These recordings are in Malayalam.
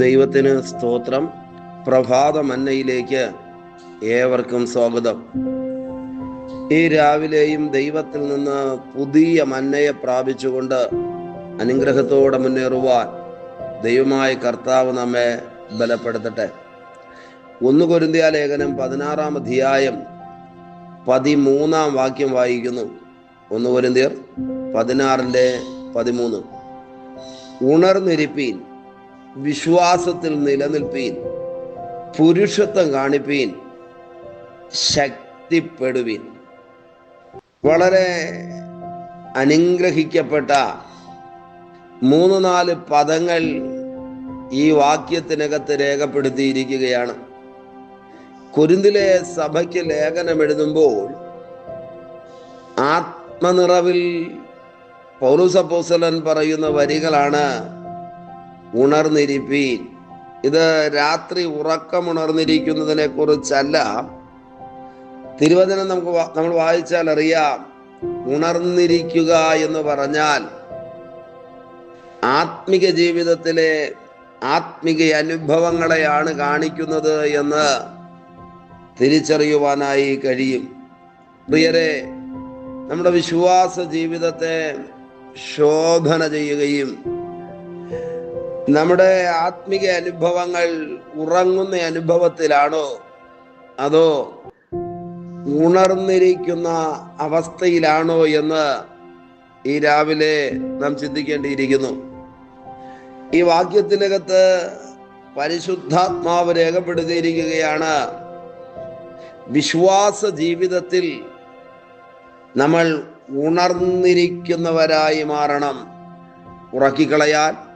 ദൈവത്തിന് സ്തോത്രം. പ്രഭാത മന്നയിലേക്ക് ഏവർക്കും സ്വാഗതം. ഈ രാവിലെയും ദൈവത്തിൽ നിന്ന് പുതിയ മന്നയെ പ്രാപിച്ചുകൊണ്ട് അനുഗ്രഹത്തോടെ മുന്നേറുവാൻ ദൈവമായ കർത്താവ് നമ്മെ ബലപ്പെടുത്തട്ടെ. ഒന്ന് കൊരുന്തിയ ലേഖനം പതിനാറാം അധ്യായം പതിമൂന്നാം വാക്യം വായിക്കുന്നു. ഒന്ന് കൊരുന്തിയർ പതിനാറിന്റെ പതിമൂന്ന്. ഉണർന്നിരിപ്പീൻ വിശ്വാസത്തിൽ നിലനിൽപ്പീൻ പുരുഷത്വം കാണിപ്പീൻ ശക്തിപ്പെടുവീൻ. വളരെ അനുഗ്രഹിക്കപ്പെട്ട മൂന്ന് നാല് പദങ്ങൾ ഈ വാക്യത്തിനകത്ത് രേഖപ്പെടുത്തിയിരിക്കുകയാണ്. കുരുന്തിലെ സഭയ്ക്ക് ലേഖനം എഴുതുമ്പോൾ ആത്മനിറവിൽ പൗലുസപ്പോസലൻ പറയുന്ന വരികളാണ് ഉണർന്നിരിപ്പീൻ. ഇത് രാത്രി ഉറക്കമുണർന്നിരിക്കുന്നതിനെ കുറിച്ചല്ല. തിരുവചനം നമുക്ക് നമ്മൾ വായിച്ചാൽ അറിയാം. ഉണർന്നിരിക്കുക എന്ന് പറഞ്ഞാൽ ആത്മിക ജീവിതത്തിലെ ആത്മിക അനുഭവങ്ങളെയാണ് കാണിക്കുന്നത് എന്ന് തിരിച്ചറിയുവാനായി കഴിയും. പ്രിയരെ നമ്മുടെ വിശ്വാസ ജീവിതത്തെ ശോധന ചെയ്യുകയും നമ്മുടെ ആത്മീക അനുഭവങ്ങൾ ഉറങ്ങുന്ന അനുഭവത്തിലാണോ? അതോ ഉണർന്നിരിക്കുന്ന അവസ്ഥയിലാണോ എന്ന് ഈ രാവിലെ നാം ചിന്തിക്കേണ്ടിയിരിക്കുന്നു. ഈ വാക്യത്തിനകത്ത് പരിശുദ്ധാത്മാവ് രേഖപ്പെടുത്തിയിരിക്കുകയാണ് വിശ്വാസ ജീവിതത്തിൽ നമ്മൾ ഉണർന്നിരിക്കുന്നവരായി മാറണം. ഉറക്കിക്കളയാൻ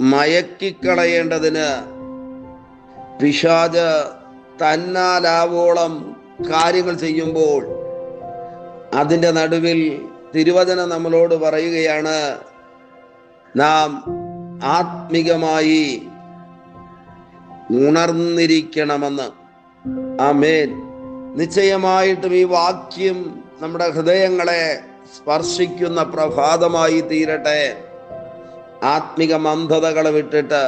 മയക്കിക്കളയേണ്ടതിന് പിശാജ് തന്നാലാവോളം കാര്യങ്ങൾ ചെയ്യുമ്പോൾ അതിന്റെ നടുവിൽ തിരുവചനം നമ്മളോട് പറയുകയാണ് നാം ആത്മികമായി ഉണർന്നിരിക്കണമെന്ന്. ആമേൻ. നിശ്ചയമായിട്ടും ഈ വാക്യം നമ്മുടെ ഹൃദയങ്ങളെ സ്പർശിക്കുന്ന പ്രഭാതമായി തീരട്ടെ. ആത്മിക മന്ദതകളെ വിട്ടിട്ട്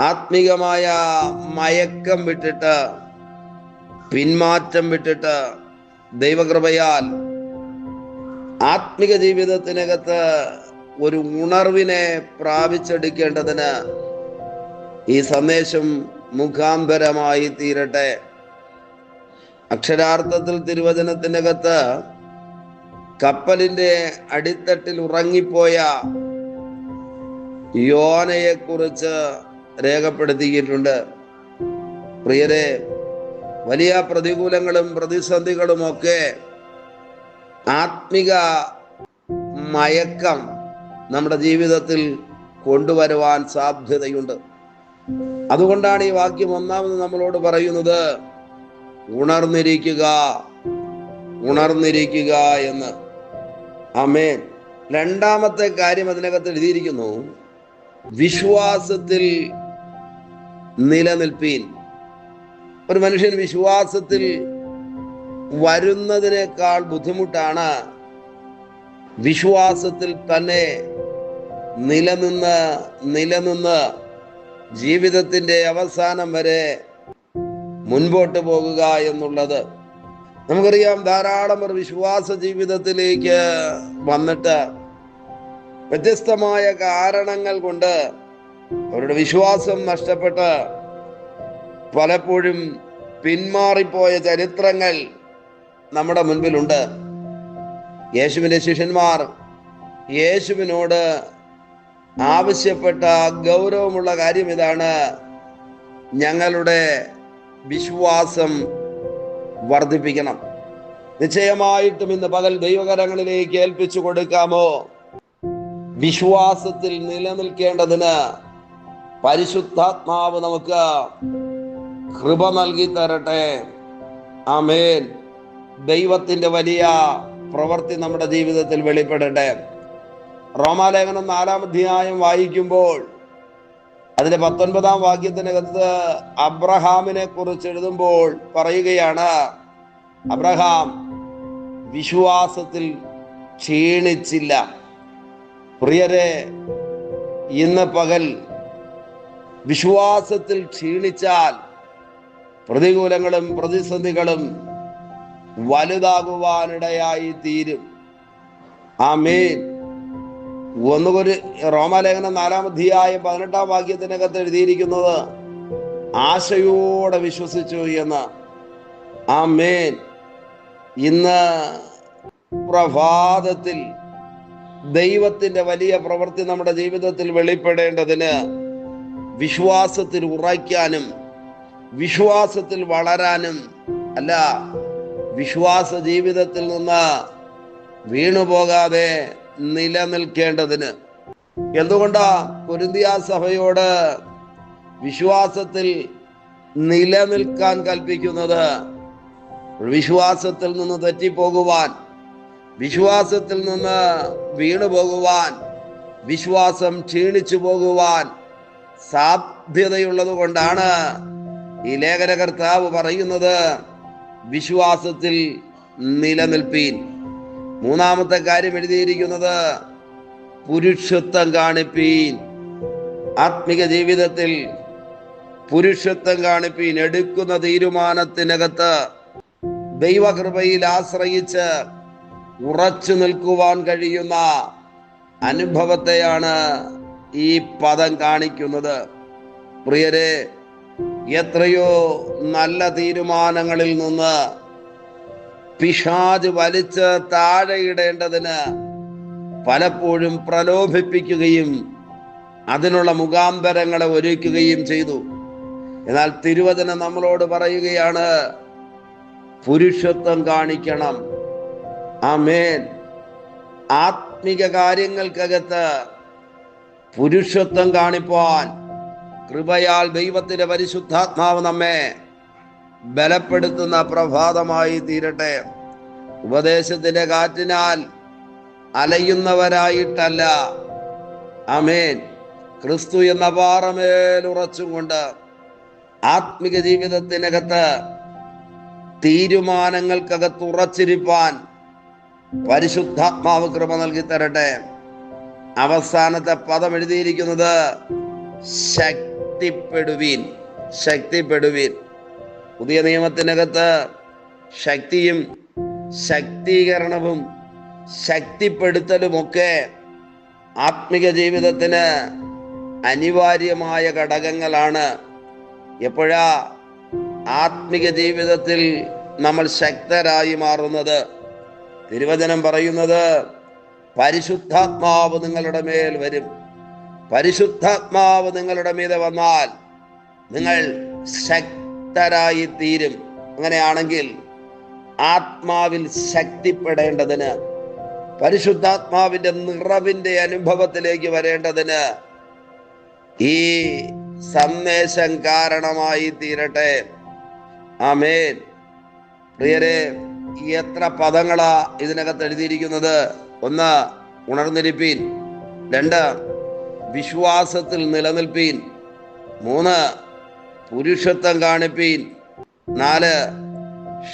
ആത്മികമായ മയക്കം വിട്ടിട്ട് പിന്മാറ്റം വിട്ടിട്ട് ദൈവകൃപയാൽ ആത്മിക ജീവിതത്തിനകത്ത് ഒരു ഉണർവിനെ പ്രാപിച്ചെടുക്കേണ്ടതിന് ഈ സന്ദേശം മുഖാന്തരമായി തീരട്ടെ. അക്ഷരാർത്ഥത്തിൽ തിരുവചനത്തിനകത്ത് കപ്പലിന്റെ അടിത്തട്ടിൽ ഉറങ്ങിപ്പോയ യോനയെ കുറിച്ച് രേഖപ്പെടുത്തിയിട്ടുണ്ട്. പ്രിയരെ വലിയ പ്രതികൂലങ്ങളും പ്രതിസന്ധികളും ഒക്കെ ആത്മിക മയക്കം നമ്മുടെ ജീവിതത്തിൽ കൊണ്ടുവരുവാൻ സാധ്യതയുണ്ട്. അതുകൊണ്ടാണ് ഈ വാക്യം ഒന്നാമത് നമ്മളോട് പറയുന്നത് ഉണർന്നിരിക്കുക ഉണർന്നിരിക്കുക എന്ന്. അമേൻ രണ്ടാമത്തെ കാര്യം അതിനകത്ത് എഴുതിയിരിക്കുന്നു വിശ്വാസത്തിൽ നിലനിൽപ്പീൻ. ഒരു മനുഷ്യൻ വിശ്വാസത്തിൽ വരുന്നതിനേക്കാൾ ബുദ്ധിമുട്ടാണ് വിശ്വാസത്തിൽ തന്നെ നിലനിന്ന് നിലനിന്ന് ജീവിതത്തിന്റെ അവസാനം വരെ മുൻപോട്ട് പോകുക എന്നുള്ളത്. നമുക്കറിയാം ധാരാളം ഒരു വിശ്വാസ ജീവിതത്തിലേക്ക് വന്നിട്ട് വ്യത്യസ്തമായ കാരണങ്ങൾ കൊണ്ട് അവരുടെ വിശ്വാസം നഷ്ടപ്പെട്ട് പലപ്പോഴും പിന്മാറിപ്പോയ ചരിത്രങ്ങൾ നമ്മുടെ മുൻപിലുണ്ട്. യേശുവിന്റെ ശിഷ്യന്മാർ യേശുവിനോട് ആവശ്യപ്പെട്ട ഗൗരവമുള്ള കാര്യം ഇതാണ്. ഞങ്ങളുടെ വിശ്വാസം വർദ്ധിപ്പിക്കണം. നിശ്ചയമായിട്ടും ഇന്ന് പകൽ ദൈവകരങ്ങളിലേക്ക് ഏൽപ്പിച്ചു കൊടുക്കാമോ? വിശ്വാസത്തിൽ നിലനിൽക്കേണ്ടതിന് പരിശുദ്ധാത്മാവ് നമുക്ക് കൃപ നൽകി തരട്ടെ. ആമേൻ. ദൈവത്തിന്റെ വലിയ പ്രവൃത്തി നമ്മുടെ ജീവിതത്തിൽ വെളിപ്പെടട്ടെ. റോമാലേഖനം നാലാം അധ്യായം വായിക്കുമ്പോൾ അതിന്റെ പത്തൊൻപതാം വാക്യത്തിനകത്ത് അബ്രഹാമിനെ കുറിച്ച് എഴുതുമ്പോൾ പറയുകയാണ് അബ്രഹാം വിശ്വാസത്തിൽ ക്ഷീണിച്ചില്ല. പ്രിയരെ ഇന്ന് പകൽ വിശ്വാസത്തിൽ ക്ഷീണിച്ചാൽ പ്രതികൂലങ്ങളും പ്രതിസന്ധികളും വലുതാകുവാനിടയായി തീരും. ആ ആമേൻ. ഒന്നുകൊരു റോമാലേഖനം നാലാം പതിനെട്ടാം വാക്യത്തിനകത്ത് എഴുതിയിരിക്കുന്നത് ആശയോടെ വിശ്വസിച്ചു എന്ന്. ആ ആമേൻ. ഇന്ന് പ്രഭാതത്തിൽ ദൈവത്തിന്റെ വലിയ പ്രവൃത്തി നമ്മുടെ ജീവിതത്തിൽ വെളിപ്പെടേണ്ടതിന് വിശ്വാസത്തിൽ ഉറയ്ക്കാനും വിശ്വാസത്തിൽ വളരാനും അല്ല വിശ്വാസ ജീവിതത്തിൽ നിന്ന് വീണുപോകാതെ നിലനിൽക്കേണ്ടതിന്. എന്തുകൊണ്ടാ കൊരിന്തിയ സഭയോട് വിശ്വാസത്തിൽ നിലനിൽക്കാൻ കൽപ്പിക്കുന്നത്? വിശ്വാസത്തിൽ നിന്ന് തെറ്റിപ്പോകുവാൻ. വിശ്വാസത്തിൽ നിന്ന് വീണു പോകുവാൻ വിശ്വാസം ക്ഷീണിച്ചു പോകുവാൻ സാധ്യതയുള്ളത് കൊണ്ടാണ് ഈ ലേഖനകർത്താവ് പറയുന്നത് വിശ്വാസത്തിൽ നിലനിൽപ്പീൻ. മൂന്നാമത്തെ കാര്യം എഴുതിയിരിക്കുന്നത് പുരുഷത്വം കാണിപ്പീൻ. ആത്മിക ജീവിതത്തിൽ പുരുഷത്വം കാണിപ്പീൻ. എടുക്കുന്ന തീരുമാനത്തിനകത്ത് ദൈവകൃപയിൽ ആശ്രയിച്ച് ഉറച്ചു നിൽക്കുവാൻ കഴിയുന്ന അനുഭവത്തെയാണ് ഈ പദം കാണിക്കുന്നത്. പ്രിയരെ എത്രയോ നല്ല തീരുമാനങ്ങളിൽ നിന്ന് പിശാജ് വലിച്ച് താഴെയിടേണ്ടതിന് പലപ്പോഴും പ്രലോഭിപ്പിക്കുകയും അതിനുള്ള മുഖാന്തരങ്ങളെ ഒരുക്കുകയും ചെയ്തു. എന്നാൽ തിരുവചനം നമ്മളോട് പറയുകയാണ് പുരുഷത്വം കാണിക്കണം. ആമേൻ. ആത്മിക കാര്യങ്ങൾക്കകത്ത് പുരുഷത്വം കാണിപ്പാൻ കൃപയാൽ ദൈവത്തിന്റെ പരിശുദ്ധാത്മാവ് നമ്മെ ബലപ്പെടുത്തുന്ന പ്രഭാതമായി തീരട്ടെ. ഉപദേശത്തിന്റെ കാറ്റിനാൽ അലയുന്നവരായിട്ടല്ല. അമേൻ ക്രിസ്തു എന്ന പാറമേൽ ഉറച്ചുകൊണ്ട് ആത്മിക ജീവിതത്തിനകത്ത് തീരുമാനങ്ങൾക്കകത്ത് ഉറച്ചിരിപ്പാൻ പരിശുദ്ധാത്മാവ് കൃപ നൽകി തരട്ടെ. അവസാനത്തെ പദം എഴുതിയിരിക്കുന്നത് ശക്തിപ്പെടുവീൻ ശക്തിപ്പെടുവീൻ. പുതിയ നിയമത്തിനകത്ത് ശക്തിയും ശക്തീകരണവും ശക്തിപ്പെടുത്തലുമൊക്കെ ആത്മിക ജീവിതത്തിന് അനിവാര്യമായ ഘടകങ്ങളാണ്. എപ്പോഴാ ആത്മിക ജീവിതത്തിൽ നമ്മൾ ശക്തരായി മാറുന്നത്? തിരുവചനം പറയുന്നത് പരിശുദ്ധാത്മാവ് നിങ്ങളുടെ മേൽ വരും. പരിശുദ്ധാത്മാവ് നിങ്ങളുടെ മീതെ വന്നാൽ നിങ്ങൾ ശക്തരായി തീരും. അങ്ങനെയാണെങ്കിൽ ആത്മാവിൽ ശക്തിപ്പെടേണ്ടതിന് പരിശുദ്ധാത്മാവിന്റെ നിറവിന്റെ അനുഭവത്തിലേക്ക് വരേണ്ടതിന് ഈ സന്ദേശം കാരണമായി തീരട്ടെ. ആമേൻ. പ്രിയരെ എത്ര പദങ്ങളാ ഇതിനകത്ത് എഴുതിയിരിക്കുന്നത്? ഒന്ന് ഉണർന്നിരിപ്പീൻ. രണ്ട് വിശ്വാസത്തിൽ നിലനിൽപ്പീൻ. മൂന്ന് പുരുഷത്വം കാണിപ്പീൻ. നാല്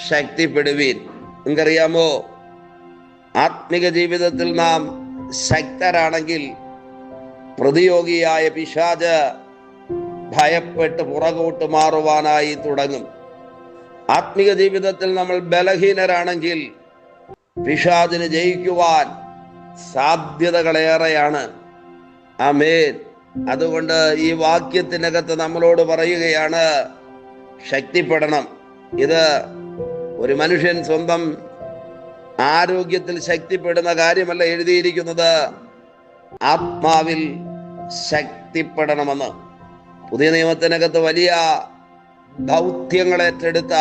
ശക്തിപ്പെടുവീൻ. നിങ്ങൾക്കറിയാമോ? ആത്മിക ജീവിതത്തിൽ നാം ശക്തരാണെങ്കിൽ പ്രതിയോഗിയായ പിശാജ് ഭയപ്പെട്ട് പുറകോട്ട് മാറുവാനായി തുടങ്ങും. ആത്മിക ജീവിതത്തിൽ നമ്മൾ ബലഹീനരാണെങ്കിൽ പിഷാദിന് ജയിക്കുവാൻ സാധ്യതകളേറെയാണ്. അമേൻ അതുകൊണ്ട് ഈ വാക്യത്തിനകത്ത് നമ്മളോട് പറയുകയാണ് ശക്തിപ്പെടണം. ഇത് ഒരു മനുഷ്യൻ സ്വന്തം ആരോഗ്യത്തിൽ ശക്തിപ്പെടുന്ന കാര്യമല്ല എഴുതിയിരിക്കുന്നത്. ആത്മാവിൽ ശക്തിപ്പെടണമെന്ന്. പുതിയ നിയമത്തിനകത്ത് വലിയ ദൗത്യങ്ങൾ ഏറ്റെടുത്ത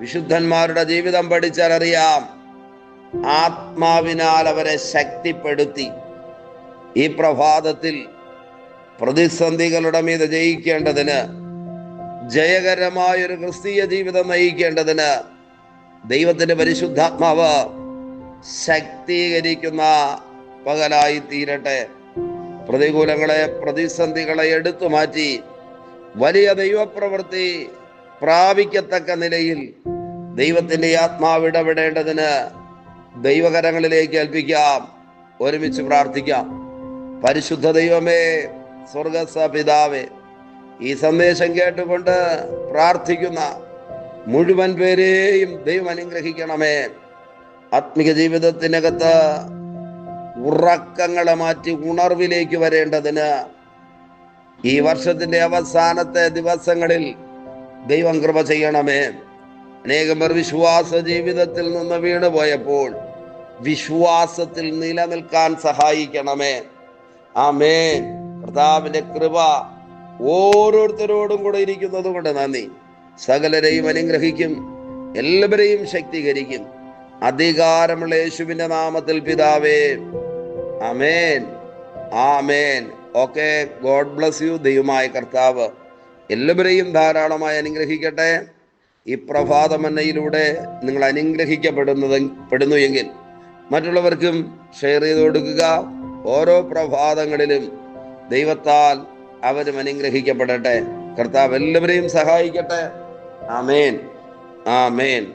വിശുദ്ധന്മാരുടെ ജീവിതം പഠിച്ചാൽ അറിയാം ആത്മാവിനാൽ അവരെ ശക്തിപ്പെടുത്തി. ഈ പ്രഭാതത്തിൽ പ്രതിസന്ധികളുടെ മീത് ജയിക്കേണ്ടതിന് ജയകരമായൊരു ക്രിസ്തീയ ജീവിതം നയിക്കേണ്ടതിന് ദൈവത്തിന്റെ പരിശുദ്ധാത്മാവ് ശക്തീകരിക്കുന്ന പകലായി തീരട്ടെ. പ്രതികൂലങ്ങളെ പ്രതിസന്ധികളെ എടുത്തു മാറ്റി വലിയ ദൈവപ്രവൃത്തി പ്രാപിക്കത്തക്ക നിലയിൽ ദൈവത്തിന്റെ ആത്മാവ് ഇടപെടേണ്ടതിന് ദൈവകരങ്ങളിലേക്ക് ഏൽപ്പിക്കാം. ഒരുമിച്ച് പ്രാർത്ഥിക്കാം. പരിശുദ്ധ ദൈവമേ സ്വർഗസ പിതാവേ ഈ സന്ദേശം കേട്ടുകൊണ്ട് പ്രാർത്ഥിക്കുന്ന മുഴുവൻ പേരെയും ദൈവം അനുഗ്രഹിക്കണമേ. ആത്മിക ജീവിതത്തിനകത്ത് ഉറക്കങ്ങളെ മാറ്റി ഉണർവിലേക്ക് വരേണ്ടതിന് ഈ വർഷത്തിന്റെ അവസാനത്തെ ദിവസങ്ങളിൽ ദൈവം കൃപ ചെയ്യണമേ. അനേകം പേർ വിശ്വാസ ജീവിതത്തിൽ നിന്ന് വീണുപോയപ്പോൾ വിശ്വാസത്തിൽ നിലനിൽക്കാൻ സഹായിക്കണമേ. ആമേൻ. കർത്താവിന്റെ കൃപ ഓരോരുത്തരോടും കൂടെ ഇരിക്കുന്നത് കൊണ്ട് നന്ദി. സകലരെയും അനുഗ്രഹിക്കും എല്ലാവരെയും ശക്തീകരിക്കും. അധികാരമുള്ള യേശുവിന്റെ നാമത്തിൽ പിതാവേ. ആമേൻ. ആമേൻ. ഓക്കെ ഗോഡ് ബ്ലസ് യു ദൈവമായ കർത്താവ്. എല്ലാവരെയും ധാരാളമായി അനുഗ്രഹിക്കട്ടെ. ഈ പ്രഭാതമന്നയിലൂടെ നിങ്ങൾ അനുഗ്രഹിക്കപ്പെടുന്നത് പെടുന്നു എങ്കിൽ മറ്റുള്ളവർക്കും ഷെയർ ചെയ്ത് കൊടുക്കുക. ഓരോ പ്രഭാതങ്ങളിലും ദൈവത്താൽ അവരും അനുഗ്രഹിക്കപ്പെടട്ടെ. കർത്താവ് എല്ലാവരെയും സഹായിക്കട്ടെ. ആമേൻ. ആമേൻ.